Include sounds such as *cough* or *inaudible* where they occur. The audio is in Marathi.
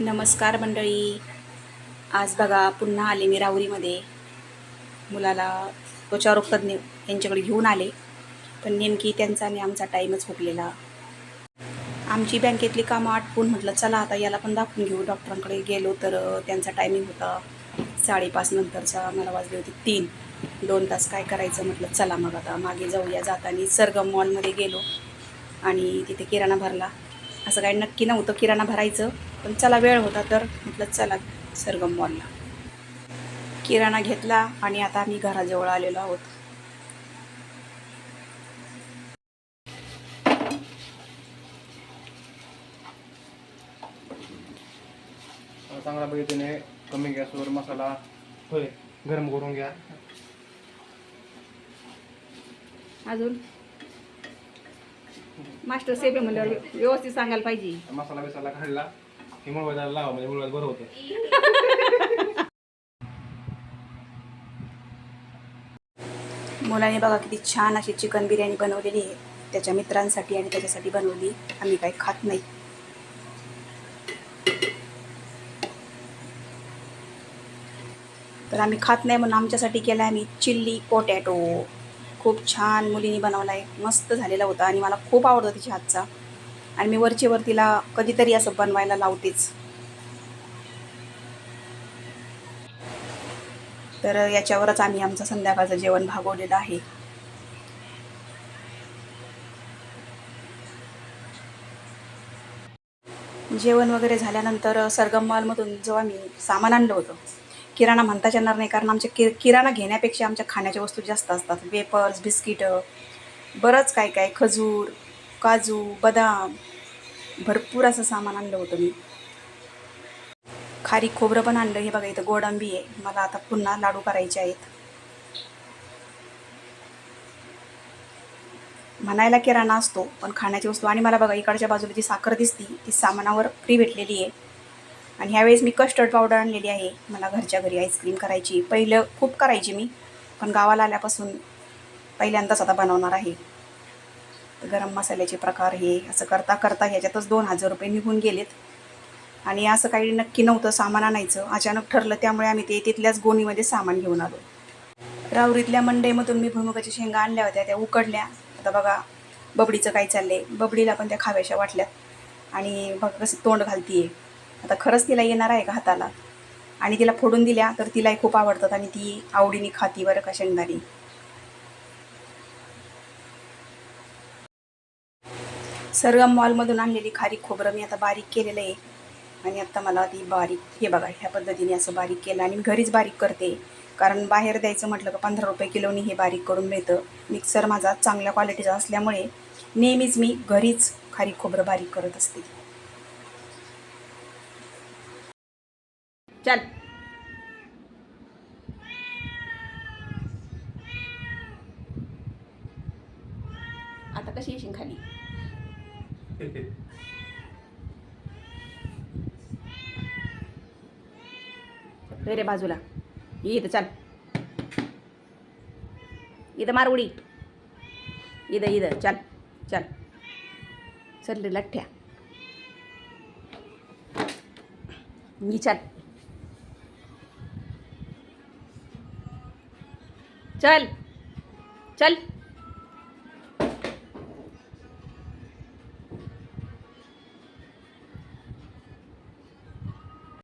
नमस्कार मंडळी. आज बघा पुन्हा आले मी राहुरीमध्ये. मुलाला त्वचारोग तज्ज्ञ यांच्याकडे घेऊन आले. पण नेमकी त्यांचा आणि आमचा टाईमच हुकलेला. आमची बँकेतली कामं आटपून म्हटलं चला आता याला पण दाखवून घेऊ. डॉक्टरांकडे गेलो तर त्यांचा टायमिंग होता साडेपाच नंतरचा. मला वाजले होते तीन. दोन तास काय करायचं म्हटलं चला मग आता मागे जाऊया. जाताना सरगम मॉलमध्ये गेलो आणि तिथे किराणा भरला. असं काही नक्की नव्हतं किराणा भरायचं. पण चला वेळ होता तर म्हटलं चला सरगम मॉलला किराणा घेतला आणि आता आम्ही घराजवळ आलेलो आहोत. चांगल्या पद्धतीने कमी गॅसवर मसाला. होय गरम करून घ्या. अजून? मास्टर सेफ म्हणल्यावर व्यवस्थित सांगायला पाहिजे. मसाला बिसाला काढला. की मुळव्याला लावा म्हणजे मुळव्यात बरं होतं. मुलाने बघा किती छान अशी चिकन बिर्याणी बनवलेली आहे. त्याच्या मित्रांसाठी आणि त्याच्यासाठी बनवली. आम्ही काही खात नाही. तर आम्ही खात नाही म्हणून आमच्यासाठी केला आम्ही चिल्ली पोटॅटो. खूप छान मुलीने बनवला आहे मस्त झालेला होता आणि मला खूप आवडतं तिच्या हातचा. आणि मी वरचेवर तिला कधीतरी असं बनवायला लावतेच. तर याच्यावरच आम्ही आमचं संध्याकाळचं जेवण भागवलेलं आहे. जेवण वगैरे झाल्यानंतर सरगम मॉलमधून जेव्हा मी सामान आणलं होतं किराणा म्हणताच येणार नाही कारण आमच्या कि किराणा घेण्यापेक्षा आमच्या खाण्याच्या वस्तू जास्त असतात. वेपर्स बिस्किटं बरंच काय काय खजूर काजू बदाम भरपूर असं सामान आणलं होतं मी. खारी खोबरं पण आणलं. हे बघा इथं गोडंबी आहे. मला आता पुन्हा लाडू करायचे आहेत. म्हणायला किराणा असतो पण खाण्याची वस्तू. आणि मला बघा इकडच्या बाजूला जी साखर दिसती ती सामानावर फ्री भेटलेली आहे. आणि ह्यावेळेस मी कस्टर्ड पावडर आणलेली आहे. मला घरच्या घरी आईस्क्रीम करायची. पहिलं खूप करायची मी पण गावाला आल्यापासून पहिल्यांदाच आता बनवणार आहे. गरम मसाल्याचे प्रकार हे असं करता करता ह्याच्यातच दोन हजार रुपये निघून गेलेत. आणि असं काही नक्की नव्हतं सामान आणायचं. अचानक ठरलं त्यामुळे आम्ही ते तिथल्याच गोणीमध्ये सामान घेऊन आलो. राहुरीतल्या मंडईमधून मी भुईमुगाच्या शेंगा आणल्या होत्या त्या उकडल्या. आता बघा बबडीचं काय चाललंय? बबडीला पण त्या खाव्याशा वाटल्यात. आणि बघा कसं तोंड घालतीये. आता खरंच तिला येणार आहे का हाताला? आणि तिला फोडून दिल्या तर तिलाही खूप आवडतात आणि ती आवडीने खाती बरं का शेंगदाणी. सरगम मॉलमधून आणलेली खारीक खोबरं मी आता बारीक केलेलं आहे. आणि आत्ता मला ती बारीक हे बघा ह्या पद्धतीने असं बारीक केलं आणि मी घरीच बारीक करते. कारण बाहेर द्यायचं म्हटलं का पंधरा रुपये किलोनी हे बारीक करून मिळतं. मिक्सर माझा चांगल्या क्वालिटीचा असल्यामुळे नेहमीच मी घरीच खारीक खोबरं बारीक करत असते. चल. आता कशी येशील खाली? *laughs* रे बाजूला. इथं चल. इथं मार उडी. इथं इथं. चल चल. चल रे लठ्ठ्या. मी चल. चल. चल.